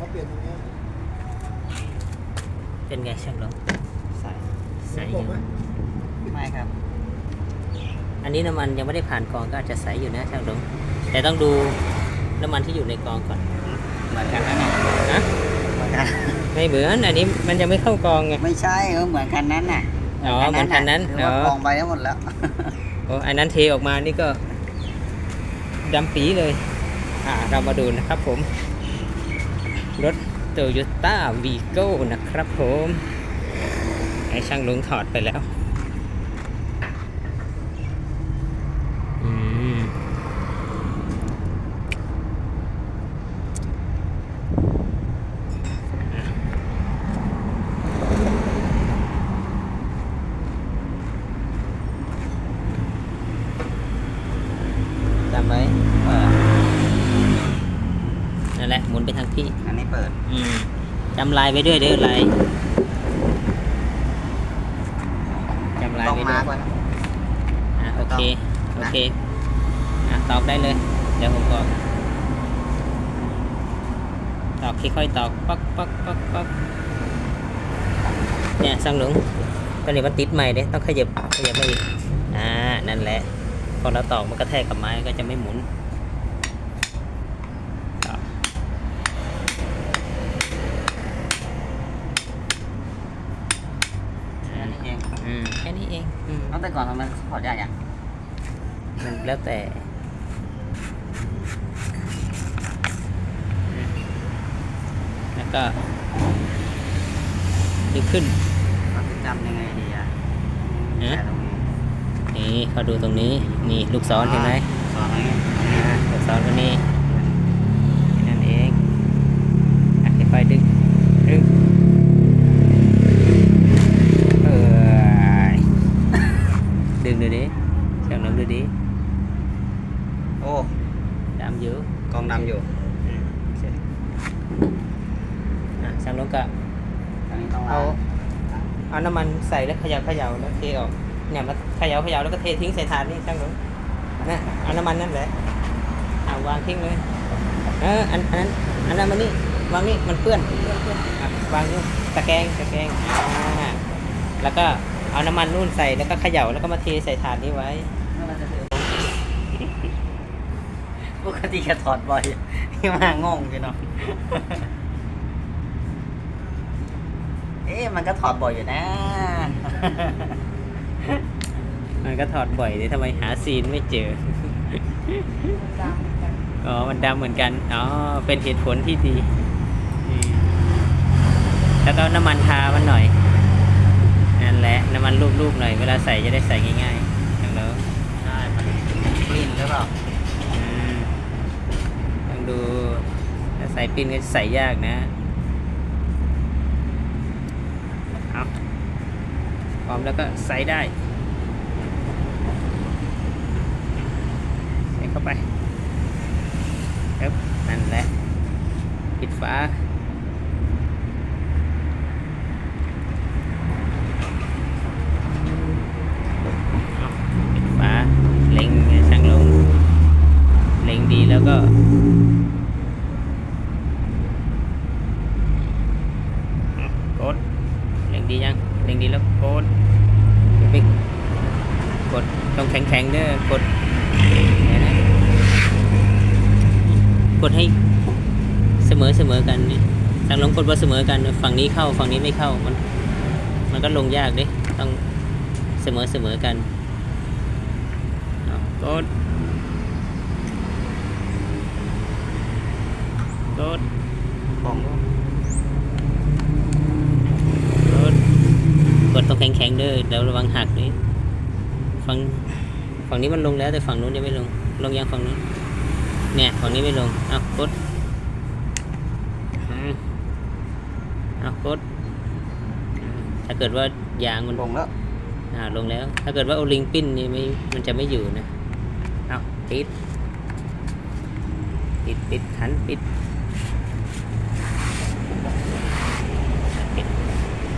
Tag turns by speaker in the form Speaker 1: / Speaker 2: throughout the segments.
Speaker 1: มาเปลี่ยนตรงเนี้ย
Speaker 2: เป็นไงช่างลง
Speaker 3: ใส่
Speaker 2: ใส
Speaker 1: ต
Speaker 2: อกยู่
Speaker 1: ไหม
Speaker 3: ไม่ครับ
Speaker 2: อันนี้น้ำมันยังไม่ได้ผ่านกรองก็อาจจะใสอยู่นะช่างลงแต่ต้องดูน้ำมันที่อยู่ในกรองก่อน
Speaker 3: เหมือนกันนะเนี่ย
Speaker 2: นะ
Speaker 3: เหมือนกัน
Speaker 2: ไม่เหมือนอันนี้มันยังไม่เข้ากรองไง
Speaker 3: ไม่ใช่เออเหมือนกันนั้นน่ะ
Speaker 2: อ๋อเหมือนกันนั้น
Speaker 3: หรือว่า
Speaker 2: อ๋อ
Speaker 3: กองไปทั้งหมดแล้ว
Speaker 2: โอ้อันนั้นเทออกมานี่ก็ดำปีเลย อ่าเรามาดูนะครับผม รถโตโยต้าวีโก้นะครับผม ไอช่างลุงถอดไปแล้ว อืม จำไว้
Speaker 3: เปิด
Speaker 2: นั่นแหละ หมุนไปทางพี่
Speaker 3: อั นนี้เปิด
Speaker 2: อืมจำลายไว้ด้วยเด้อลายจำลาย
Speaker 3: ต้อง
Speaker 2: ไว้ด้
Speaker 3: มา
Speaker 2: วย
Speaker 3: ร์กไว้นะ
Speaker 2: อะโอเค
Speaker 3: ต้อง
Speaker 2: โอ
Speaker 3: นะ
Speaker 2: เค อะตอกได้เลย เดี๋ยวผมบอกตอกค่อยๆตอกป๊อกป๊อกป๊อกป๊อกเนี่ยสังหลงตอนนี้มันติดใหม่เด้ต้องขยับขยับมาอีกอ่านั่นแหละพอเราตอกมันกระแทกกับไม้ก็จะไม่หมุนตอก
Speaker 3: อันนี้เอง
Speaker 2: อืมแค่นี้เองอืม
Speaker 3: ตั้งแต่ก่อนทำไมถอดยากอะ
Speaker 2: มันแล้วแต่ แล้วก็ดึงขึ้น
Speaker 3: เราจะจำยังไงดีอะ
Speaker 2: ฮะ
Speaker 3: แต่ตรงนี้
Speaker 2: นี่เขาดูตรงนี้ นี่ลูกศรเห็นไหม
Speaker 3: สอนอะไรเงี้ย
Speaker 2: อ่าลูกศรตัวนี้นั่นเองอะค่อยๆดึง ดึงเออ ดึงดูดิช่างน้ำดูดิ
Speaker 3: โอ้
Speaker 2: ดำอยู่
Speaker 3: กองดำอยู่
Speaker 2: อืมเสร็จอะช่างน้ำก็
Speaker 3: อันนี้ต้อง
Speaker 2: เอา
Speaker 3: ล้าง
Speaker 2: เอาน้ำมันใส่แล้วเขย่าเขย่าแล้วเทออกเนี่ยมันเขย่าเขย่าแล้วก็เททิ้งใส่ถาดนี่ช่างรู้นะเอาน้ำมันนั่นแหละเอาวางทิ้งเลยเอออันอันนั้นอันนั้นมันนี่วางนี่มันเปื้อนเปื้อนเปื้อนอะวางนี่ตะแกรงตะแกรงอ่าแล้วก็ เอาน้ำมันนู่นใส่แล้วก็เขย่าแล้วก็มาเทใส่ถาดนี้ไว้
Speaker 3: ปกติจะถอดบ่อยที่มางงจังเนาะเอ๊ะมันก็ถอดบ่อยอยู่นะ
Speaker 2: มันก็ถอดบ่อยเลยทำไมหาซีนไม่เจอ อ๋อ มันดำเหมือนกัน อ๋อ เป็นเหตุผลที่ดีอืมแล้วก็น้ำมันทามันหน่อย นั่นแหละน้ำมันรูปๆหน่อยเวลาใส่จะได้ใส่ง่ายๆอย่างแล้ว
Speaker 3: ใช่มันกลิ่นหรือเปล่า
Speaker 2: อืมต้องดูถ้าใส่ปิ้นก็ใส่ยากนะเอาพร้อมแล้วก็ใส่ได้ใส่เข้าไปครับนั่นแหละปิดฝาเอาปิดฝาเล็งช่างลง เล็งดีแล้วก็เอากด เล็ง ดียังเล็งดีแล้วกดไปกดต้องแข็งๆเด้อกดเนี่ยนะกดให้เสมอเสมอกันนี่ทางลงกดว่าเสมอกันฝั่งนี้เข้าฝั่งนี้ไม่เข้ามัน มันก็ลงยากเด้ต้องเสมอเสมอกันกดกด
Speaker 3: ของ
Speaker 2: กดก ดต้องแข็งๆเด้อเดี๋ยวระวังหักนี่ฝั่งฝั่งนี้มันลงแล้วแต่ฝั่งนู้นยังไม่ลง ลงยังฝั่งนู้นเนี่ยฝั่งนี้ไม่ลงเอากดอืมเอากดถ้าเกิดว่ายางมัน
Speaker 3: ลงแล้ว
Speaker 2: อ่าลงแล้ว ถ้าเกิดว่าโอลิงปิ้นนี่ไม่มันจะไม่อยู่นะเอาปิดปิดปิดขันปิด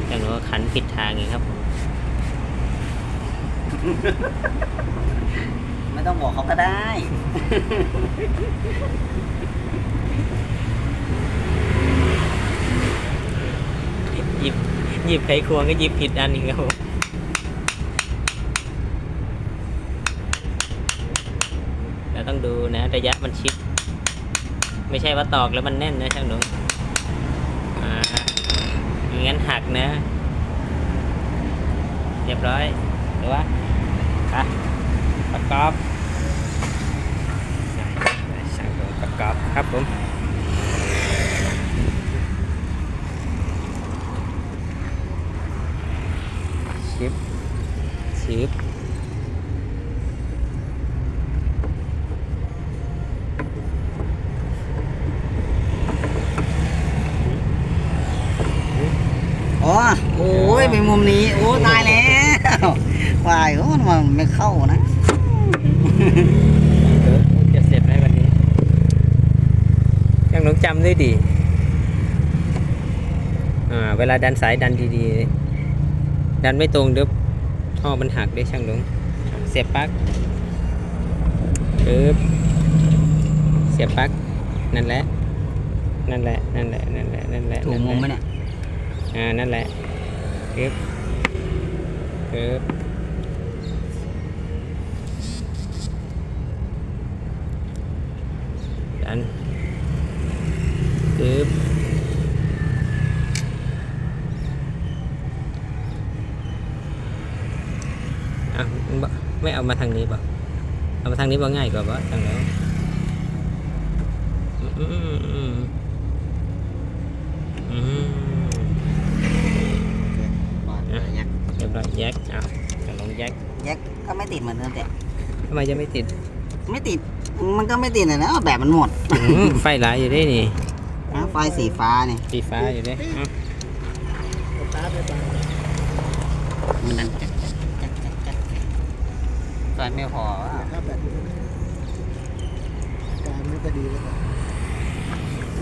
Speaker 2: อย่างน้อยขันผิดทางเองครับผม
Speaker 3: ไม่ต้องบอกเขาก็ได้
Speaker 2: หยิบหยิบไขควงก็หยิบผิดอันอีกครับผมเราต้องดูนะระยะมันชิด ไม่ใช่ว่าตอกแล้วมันแน่นนะช่างหนูอ่า อย่งั้นหักนะเรียบร้อยหรือว่าอะประกอบช่างหนูประกอบครับผม ชิปชิป
Speaker 3: อ๋อโอ้ยไปมุมนี้ โอ้ตายแล้ววายโอ้มันไม่เข้านะ
Speaker 2: เออจะเสร็จไหมวันนี้ยังต้องจำด้วยดิอ่าเวลาดันสายดันดีๆ ดันไม่ตรงเดี๋ยวท่อมันหักได้ช่างหลงเสียบปลั๊กปึ๊บเสียบปลั๊กนั่นแหละ นั่นแหละ นั่นแหละ นั่นแหละ นั่นแหละ
Speaker 3: ถูกมุมไหม
Speaker 2: นั่นแหละ
Speaker 3: เนี่ย
Speaker 2: อ่านั่นแหละปึ๊บปึ๊บดันปึ๊บอะมึงบ่ไม่เอามาทางนี้บ่เอามาทางนี้บ่ง่ายกว่าบ่ทางแล้วอืมอืมอืม อืม
Speaker 3: ยัก
Speaker 2: เรียบร้อยแยกอะจะลงแยก
Speaker 3: ยักก็ไม่ติดเหมือนเดิมแต่
Speaker 2: ทำไมจะไม่ติด
Speaker 3: ไม่ติด มันก็ไม่ติดนะนะแบบมันหมด
Speaker 2: อืมไฟหลายอยู่ด้วยนี่
Speaker 3: นะไฟสีฟ้าเนี่ย
Speaker 2: สีฟ้าอยู่ด้วยอะ
Speaker 3: มันดันจักจักจักจักจักไฟไม่พอวะ
Speaker 1: ถ้าแบบนี้การไม่ก็ดีแล้วกัน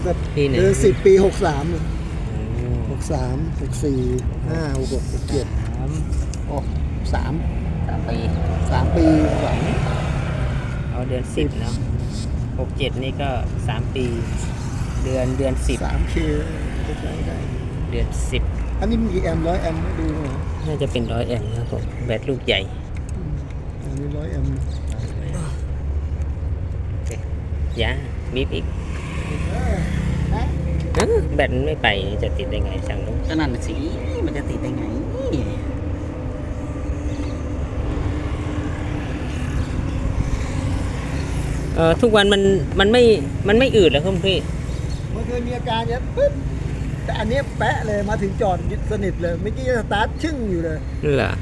Speaker 1: แบบ
Speaker 2: ปีหนึ่ง
Speaker 1: เดือนสิบปีหกสาม
Speaker 2: อืม
Speaker 1: หก สามหกสี่ห้าหกหกหกเจ็ด
Speaker 2: สาม
Speaker 1: โอ้สาม
Speaker 3: สามปี
Speaker 1: สามปีหลัง
Speaker 2: เอาเดือนสิบเนาะหกเจ็ดนี่ก็สามปี เดือนเดือนสิบ
Speaker 1: สามเคก็ใช้ได้
Speaker 2: เดือนสิบ
Speaker 1: อันนี้มีกี่แอมป์ร้อยแอมป์ไม่ดูหน่อย
Speaker 2: น่าจะเป็นร้อยแอมป์นะครับผมแบตลูกใหญ่
Speaker 1: อืมอันนี้ร้อยแอมป์
Speaker 2: ยาบีบอีก เอ้าแบตมันไม่ไปจะติดได้ไงช่างลูก
Speaker 3: ก็นั่นน่ะสิมันจะติดได้ไง
Speaker 2: เออทุกวันมันมันไม่มันไม่อืดแล้วครับพี่
Speaker 1: มันเคยมีอาการเนี้ยปึ๊บแต่อันเนี้ยแปะเลยมาถึงจอดยึดสนิทเลยเมื่อกี้สตาร์ทชึ่งอยู่เลย
Speaker 2: เหรอ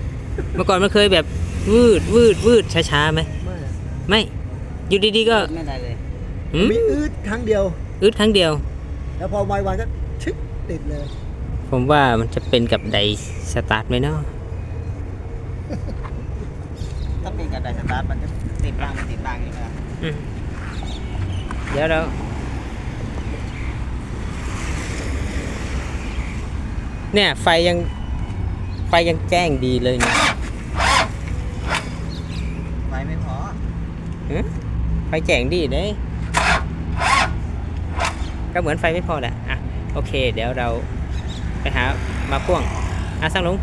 Speaker 2: เมื่อก่อนมันเคยแบบวืดวืดวืดช้าๆไหม
Speaker 1: ไม่
Speaker 2: ไม่อยู่ดีๆก็
Speaker 3: ไม่ได้เลย
Speaker 2: หืม
Speaker 1: มีอืดครั้งเดียว
Speaker 2: อืดครั้งเดียว
Speaker 1: แล้วพอวัยวันก็ชึกติดเลย
Speaker 2: ผมว่ามันจะเป็นกับไดสตาร์ทไหมเนาะ
Speaker 3: ถ้าเป็นกระดาษสตาร์ทมันจะติดบ้างไม่ติดบ้างอย่างเงี้ย
Speaker 2: อืมเดี๋ยวเราเนี่ย ไฟยังไฟยังแจ้งดีเลยเนี่ย
Speaker 3: ไฟไม่พอ
Speaker 2: หึไฟแจ้งดีเลย ก็เหมือนไฟไม่พอแหละอะโอเค เดี๋ยวเราไปหามาพ่วงอะสร้างลุง